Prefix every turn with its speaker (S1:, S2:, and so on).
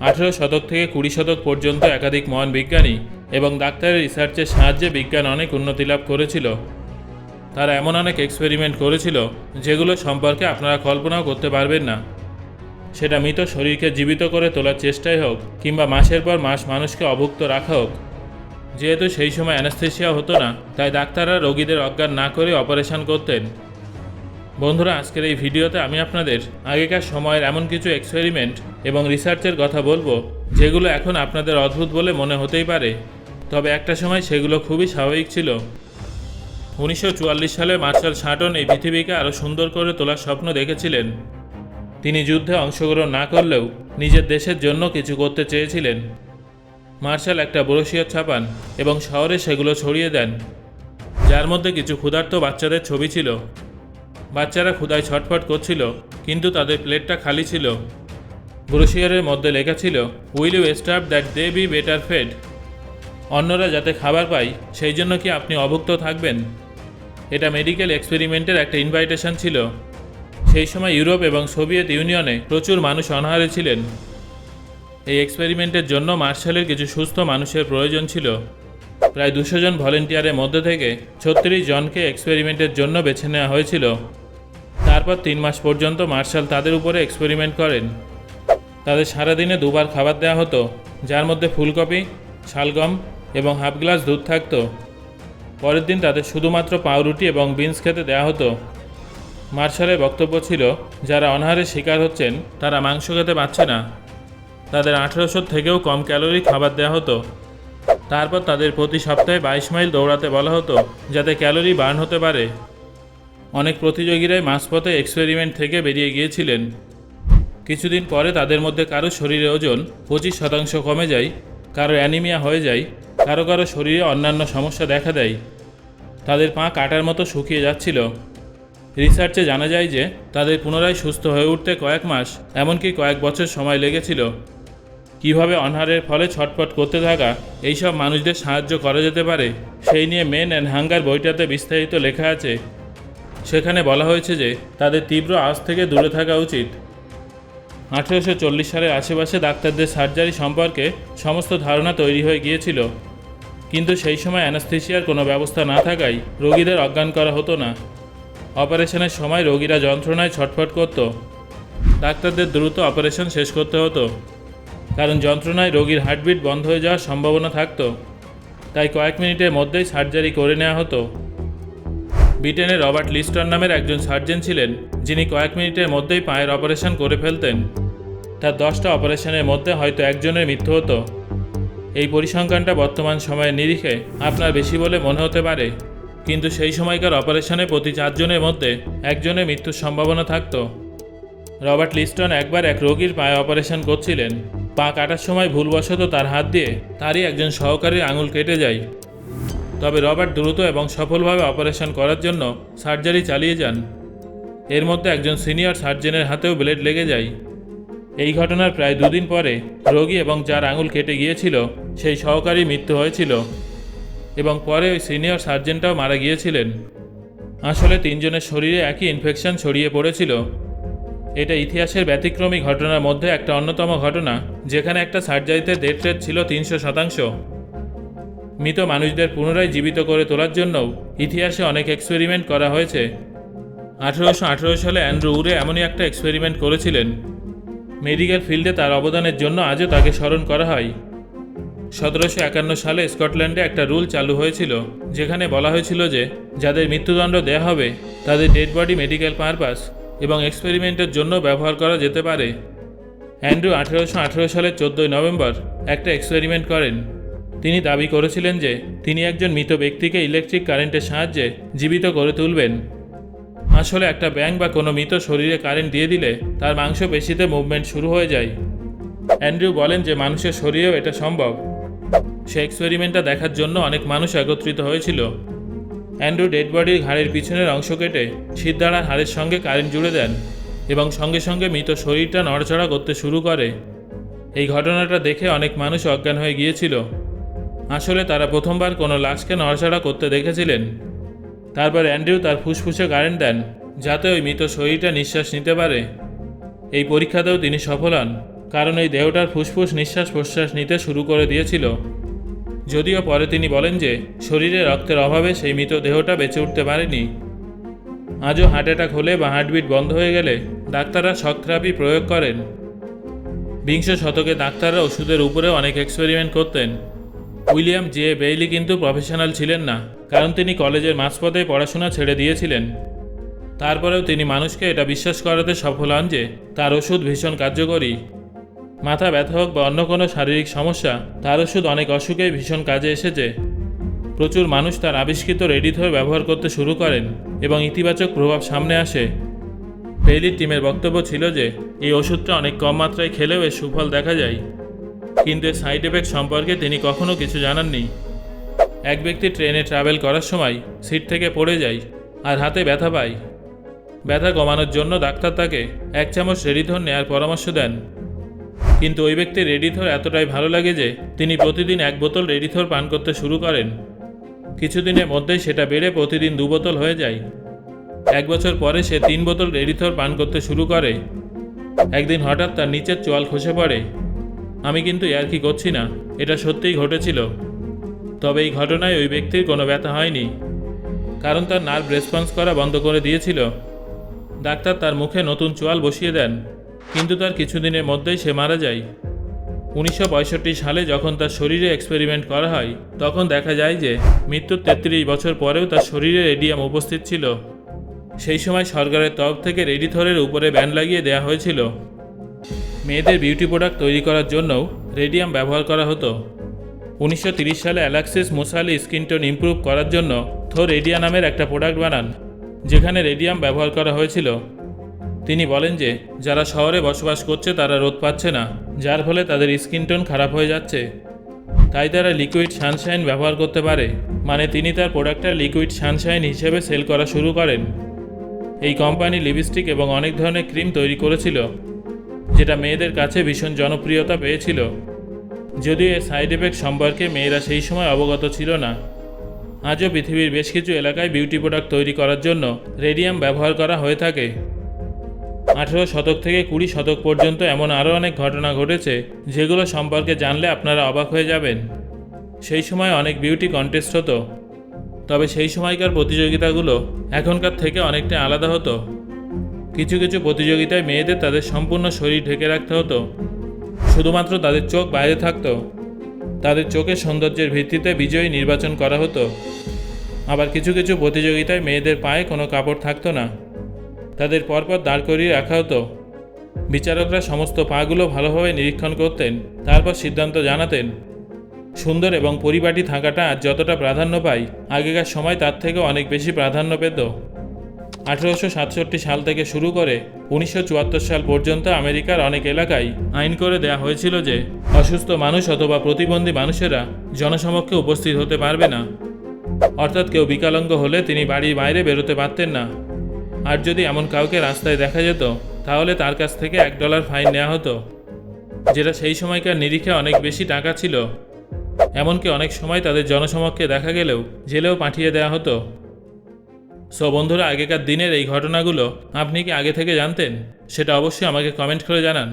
S1: আঠেরো শতক থেকে কুড়ি শতক পর্যন্ত একাধিক মহান বিজ্ঞানী এবং ডাক্তারের রিসার্চের সাহায্যে বিজ্ঞান অনেক উন্নতি লাভ করেছিল। তারা এমন অনেক এক্সপেরিমেন্ট করেছিল যেগুলো সম্পর্কে আপনারা কল্পনাও করতে পারবেন না। সেটা মৃত শরীরকে জীবিত করে তোলার চেষ্টাই হোক কিংবা মাসের পর মাস মানুষকে অভুক্ত রাখা হোক। যেহেতু সেই সময় অ্যানাস্থেসিয়া হতো না, তাই ডাক্তাররা রোগীদের অজ্ঞান না করে অপারেশন করতেন। বন্ধুরা, আজকের এই ভিডিওতে আমি আপনাদের আগেকার সময়ের এমন কিছু এক্সপেরিমেন্ট এবং রিসার্চের কথা বলব, যেগুলো এখন আপনাদের অদ্ভুত বলে মনে হতেই পারে। তবে একটা সময় সেগুলো খুবই স্বাভাবিক ছিল। উনিশশো চুয়াল্লিশ সালে মার্শাল শাটন এই পৃথিবীকে আরও সুন্দর করে তোলার স্বপ্ন দেখেছিলেন। তিনি যুদ্ধে অংশগ্রহণ না করলেও নিজের দেশের জন্য কিছু করতে চেয়েছিলেন। মার্শাল একটা ব্রোশিয়ার ছাপান এবং শহরে সেগুলো ছড়িয়ে দেন, যার মধ্যে কিছু ক্ষুধার্ত বাচ্চাদের ছবি ছিল। বাচ্চারা ক্ষুধায় ছটফট করছিল, কিন্তু তাদের প্লেটটা খালি ছিল। ব্রোশিয়ারের মধ্যে লেখা ছিল will you stuff that they be better fed অন্যরা যাতে খাবার পায়, সেই জন্য কি আপনি অভুক্ত থাকবেন? এটা মেডিকেল এক্সপেরিমেন্টের একটা ইনভাইটেশন ছিল। সেই সময় ইউরোপ এবং সোভিয়েত ইউনিয়নে প্রচুর মানুষ অনাহারে ছিলেন। এই এক্সপেরিমেন্টের জন্য মার্শালের কিছু সুস্থ মানুষের প্রয়োজন ছিল। প্রায় দুশো জন ভলেন্টিয়ারের মধ্যে থেকে ছত্রিশ জনকে এক্সপেরিমেন্টের জন্য বেছে নেওয়া হয়েছিল। তারপর তিন মাস পর্যন্ত মার্শাল তাদের উপরে এক্সপেরিমেন্ট করেন। তাদের সারাদিনে দুবার খাবার দেওয়া হতো, যার মধ্যে ফুলকপি, শালগম এবং হাফ গ্লাস দুধ থাকতো। পরের দিন তাদের শুধুমাত্র পাউরুটি এবং বিনস খেতে দেওয়া হতো। মার্শালের বক্তব্য ছিল, যারা অনাহারের শিকার হচ্ছেন, তারা মাংস খেতে পাচ্ছে না। তাদের আঠেরোশো থেকেও কম ক্যালোরি খাবার দেওয়া হতো। তারপর তাদের প্রতি সপ্তাহে বাইশ মাইল দৌড়াতে বলা হতো, যাতে ক্যালোরি বার্ন হতে পারে। অনেক প্রতিযোগীরাই মাঝপথে এক্সপেরিমেন্ট থেকে বেরিয়ে গিয়েছিলেন। কিছুদিন পরে তাদের মধ্যে কারও শরীরে ওজন পঁচিশ শতাংশ কমে যায়, কারও অ্যানিমিয়া হয়ে যায়, কারও কারও শরীরে অন্যান্য সমস্যা দেখা দেয়। তাদের পা কাটার মতো শুকিয়ে যাচ্ছিল। রিসার্চে জানা যায় যে তাদের পুনরায় সুস্থ হয়ে উঠতে কয়েক মাস, এমনকি কয়েক বছর সময় লেগেছিল। কীভাবে অনহারের ফলে ছটফট করতে থাকা এইসব মানুষদের সাহায্য করা যেতে পারে, সেই নিয়ে মেন অ্যান্ড হাঙ্গার বইটাতে বিস্তারিত লেখা আছে। সেখানে বলা হয়েছে যে তাদের তীব্র আজ থেকে দূরে থাকা উচিত। আঠেরোশো চল্লিশ সালের আশেপাশে ডাক্তারদের সার্জারি সম্পর্কে সমস্ত ধারণা তৈরি হয়ে গিয়েছিল। কিন্তু সেই সময় অ্যানাস্থেসিয়ার কোনো ব্যবস্থা না থাকায় রোগীদের অজ্ঞান করা হতো না। অপারেশনের সময় রোগীরা যন্ত্রণায় ছটফট করত। ডাক্তারদের দ্রুত অপারেশন শেষ করতে হতো। কারণ যন্ত্রণায় রোগীর হার্টবিট বন্ধ হয়ে যাওয়ার সম্ভাবনা থাকতো। তাই কয়েক মিনিটের মধ্যেই সার্জারি করে নেওয়া হতো। ব্রিটেনের রবার্ট লিস্টন নামের একজন সার্জন ছিলেন, যিনি কয়েক মিনিটের মধ্যেই পায়ের অপারেশন করে ফেলতেন। তার দশটা অপারেশনের মধ্যে হয়তো একজনের মৃত্যু হতো। এই পরিসংখ্যানটা বর্তমান সময়ের নিরিখে আপনার বেশি বলে মনে হতে পারে। কিন্তু সেই সময়কার অপারেশনে প্রতি চারজনের মধ্যে একজনের মৃত্যুর সম্ভাবনা থাকত। রবার্ট লিস্টন একবার এক রোগীর পায়ে অপারেশন করছিলেন। পা কাটার সময় ভুলবশত তার হাত দিয়ে তারই একজন সহকারীর আঙুল কেটে যায়। তবে রবার্ট দ্রুত এবং সফলভাবে অপারেশন করার জন্য সার্জারি চালিয়ে যান। এর মধ্যে একজন সিনিয়র সার্জনের হাতেও ব্লেড লেগে যায়। এই ঘটনার প্রায় দুদিন পরে রোগী এবং যার আঙুল কেটে গিয়েছিল, সেই সহকারী মৃত্যু হয়েছিল এবং পরে ওই সিনিয়র সার্জেনটাও মারা গিয়েছিলেন। আসলে তিনজনের শরীরে একই ইনফেকশন ছড়িয়ে পড়েছিল। এটা ইতিহাসের ব্যতিক্রমী ঘটনার মধ্যে একটা অন্যতম ঘটনা, যেখানে একটা সার্জারিতে ডেথ রেট ছিল তিনশো শতাংশ। মৃত মানুষদের পুনরায় জীবিত করে তোলার জন্যও ইতিহাসে অনেক এক্সপেরিমেন্ট করা হয়েছে। আঠেরোশো আঠেরো সালে অ্যান্ড্রু উরে এমনই একটা এক্সপেরিমেন্ট করেছিলেন। মেডিকেল ফিল্ডে তার অবদানের জন্য আজও তাকে স্মরণ করা হয়। সতেরোশো একান্ন সালে স্কটল্যান্ডে একটা রুল চালু হয়েছিল, যেখানে বলা হয়েছিল যে, যাদের মৃত্যুদণ্ড দেয়া হবে, তাদের ডেড বডি মেডিকেল পারপাস এবং এক্সপেরিমেন্টের জন্য ব্যবহার করা যেতে পারে। অ্যান্ড্রু আঠেরোশো আঠেরো সালের চোদ্দোই নভেম্বর একটা এক্সপেরিমেন্ট করেন। তিনি দাবি করেছিলেন যে তিনি একজন মৃত ব্যক্তিকে ইলেকট্রিক কারেন্টের সাহায্যে জীবিত করে তুলবেন। আসলে একটা ব্যাঙ বা কোনো মৃত শরীরে কারেন্ট দিয়ে দিলে তার মাংস মাংসপেশিতে মুভমেন্ট শুরু হয়ে যায়। অ্যান্ড্রু বলেন যে মানুষের শরীরেও এটা সম্ভব। সে এক্সপেরিমেন্টটা দেখার জন্য অনেক মানুষ একত্রিত হয়েছিল। অ্যান্ড্রু ডেড বডির ঘাড়ের পিছনের অংশ কেটে সিদ্ধারার হাড়ের সঙ্গে কারেন্ট জুড়ে দেন এবং সঙ্গে সঙ্গে মৃত শরীরটা নড়াচড়া করতে শুরু করে। এই ঘটনাটা দেখে অনেক মানুষ অজ্ঞান হয়ে গিয়েছিল। আসলে তারা প্রথমবার কোনো লাশকে নড়াচড়া করতে দেখেছিলেন। তারপর অ্যান্ড্রিউ তার ফুসফুসে কারেন্ট দেন, যাতে ওই মৃত শরীরটা নিঃশ্বাস নিতে পারে। এই পরীক্ষাতেও তিনি সফল হন, কারণ এই দেহটার ফুসফুস নিঃশ্বাস প্রশ্বাস নিতে শুরু করে দিয়েছিল। যদিও পরে তিনি বলেন যে, শরীরে রক্তের অভাবে সেই মৃত দেহটা বেঁচে উঠতে পারেনি। আজও হার্ট অ্যাটাক হলে বা হার্টবিট বন্ধ হয়ে গেলে ডাক্তাররা শক প্রয়োগ করেন। বিংশ শতকে ডাক্তাররা ওষুধের উপরে অনেক এক্সপেরিমেন্ট করতেন। উইলিয়াম জে বেইলি কিন্তু প্রফেশনাল ছিলেন না, কারণ তিনি কলেজের মাঝপথে পড়াশোনা ছেড়ে দিয়েছিলেন। তারপরেও তিনি মানুষকে এটা বিশ্বাস করাতে সফল হন যে তার ওষুধ ভীষণ কার্যকরী। মাথা ব্যথা হোক বা অন্য কোনো শারীরিক সমস্যা, তার ওষুধ অনেক অসুখেই ভীষণ কাজে এসেছে। প্রচুর মানুষ তার আবিষ্কৃত রেডিথর ব্যবহার করতে শুরু করেন এবং ইতিবাচক প্রভাব সামনে আসে। বেইলির টিমের বক্তব্য ছিল যে, এই ওষুধটা অনেক কম মাত্রায় খেলেও এর সুফল দেখা যায়। কিন্তু এর সাইড এফেক্ট সম্পর্কে তিনি কখনো কিছু জানাননি। এক ব্যক্তি ট্রেনে ট্রাভেল করার সময় সিট থেকে পড়ে যায় আর হাতে ব্যথা পায়। ব্যথা কমানোর জন্য ডাক্তার তাকে এক চামচ রেডিথর নেয়ার পরামর্শ দেন। কিন্তু ওই ব্যক্তির রেডিথর এতটাই ভালো লাগে যে তিনি প্রতিদিন এক বোতল রেডিথর পান করতে শুরু করেন। কিছুদিনের মধ্যেই সেটা বেড়ে প্রতিদিন দু বোতল হয়ে যায়। এক বছর পরে সে তিন বোতল রেডিথর পান করতে শুরু করে। একদিন হঠাৎ তার নিচের চোয়াল খসে পড়ে। আমি কিন্তু ইয়ার্কি করছি না। এটা সত্যিই ঘটেছিল। তবে এই ঘটনায় ওই ব্যক্তির কোনো ব্যথা হয়নি। কারণ তার নার্ভ রেসপন্স করা বন্ধ করে দিয়েছিল। ডাক্তার তার মুখে নতুন চোয়াল বসিয়ে দেন। কিন্তু তার কিছুদিনের মধ্যেই সে মারা যায়। উনিশশো পঁয়ষট্টি সালে যখন তার শরীরে এক্সপেরিমেন্ট করা হয়, তখন দেখা যায় যে মৃত্যুর তেত্রিশ বছর পরেও তার শরীরে রেডিয়াম উপস্থিত ছিল। সেই সময় সরকারের তরফ থেকে রেডিথরের উপরে ব্যান লাগিয়ে দেওয়া হয়েছিল। মেয়েদের বিউটি প্রোডাক্ট তৈরি করার জন্যও রেডিয়াম ব্যবহার করা হতো। উনিশশো সালে Alexis Musali skin tone improve করার জন্য থো রেডিয়া নামের একটা প্রোডাক্ট বানান, যেখানে রেডিয়াম ব্যবহার করা হয়েছিল। তিনি বলেন যে, যারা শহরে বসবাস করছে তারা রোদ পাচ্ছে না, যার ফলে তাদের স্কিন টোন খারাপ হয়ে যাচ্ছে। তাই তারা লিকুইড সানশাইন ব্যবহার করতে পারে মানে তিনি তার প্রোডাক্টটা লিকুইড সানশাইন হিসেবে সেল করা শুরু করেন। এই কোম্পানি লিপস্টিক এবং অনেক ধরনের ক্রিম তৈরি করেছিল। যেটা মেয়েদের কাছে ভীষণ জনপ্রিয়তা পেয়েছিল। যদিও এর সাইড এফেক্ট সম্পর্কে মেয়েরা সেই সময় অবগত ছিল না। আজও পৃথিবীর বেশ কিছু এলাকায় বিউটি প্রোডাক্ট তৈরি করার জন্য রেডিয়াম ব্যবহার করা হয়ে থাকে। আঠেরো শতক থেকে কুড়ি শতক পর্যন্ত এমন আরও অনেক ঘটনা ঘটেছে, যেগুলো সম্পর্কে জানলে আপনারা অবাক হয়ে যাবেন। সেই সময় অনেক বিউটি কন্টেস্ট হতো। তবে সেই সময়কার প্রতিযোগিতাগুলো এখনকার থেকে অনেকটা আলাদা হতো। কিছু কিছু প্রতিযোগিতায় মেয়েদের তাদের সম্পূর্ণ শরীর ঢেকে রাখতে হতো। শুধুমাত্র তাদের চোখ বাইরে থাকতো। তাদের চোখের সৌন্দর্যের ভিত্তিতে বিজয়ী নির্বাচন করা হতো। আবার কিছু কিছু প্রতিযোগিতায় মেয়েদের পায়ে কোনো কাপড় থাকতো না। তাদের পরপর দাঁড় করিয়ে রাখা হতো। বিচারকরা সমস্ত পাগুলো ভালোভাবে নিরীক্ষণ করতেন, তারপর সিদ্ধান্ত জানাতেন। সুন্দর এবং পরিপাটি থাকাটা আজ যতটা প্রাধান্য পায়, আগেকার সময় তার থেকে অনেক বেশি প্রাধান্য পেত। আঠেরোশো সাতষট্টি সাল থেকে শুরু করে উনিশশো চুয়াত্তর সাল পর্যন্ত আমেরিকার অনেক এলাকায় আইন করে দেয়া হয়েছিল যে অসুস্থ মানুষ অথবা প্রতিবন্ধী মানুষেরা জনসমক্ষে উপস্থিত হতে পারবে না। অর্থাৎ কেউ বিকলাঙ্গ হলে তিনি বাড়ির বাইরে বেরোতে পারতেন না। আর যদি এমন কাউকে রাস্তায় দেখা যেত, তাহলে তার কাছ থেকে এক ডলার ফাইন নেওয়া হতো, যেটা সেই সময়কার নিরিখে অনেক বেশি টাকা ছিল। এমনকি অনেক সময় তাদের জনসমক্ষে দেখা গেলেও জেলেও পাঠিয়ে দেওয়া হতো। সো বন্ধুরা, আগেকার দিনের এই ঘটনাগুলো আপনি কি আগে থেকে জানতেন? সেটা অবশ্যই আমাকে কমেন্ট করে জানান।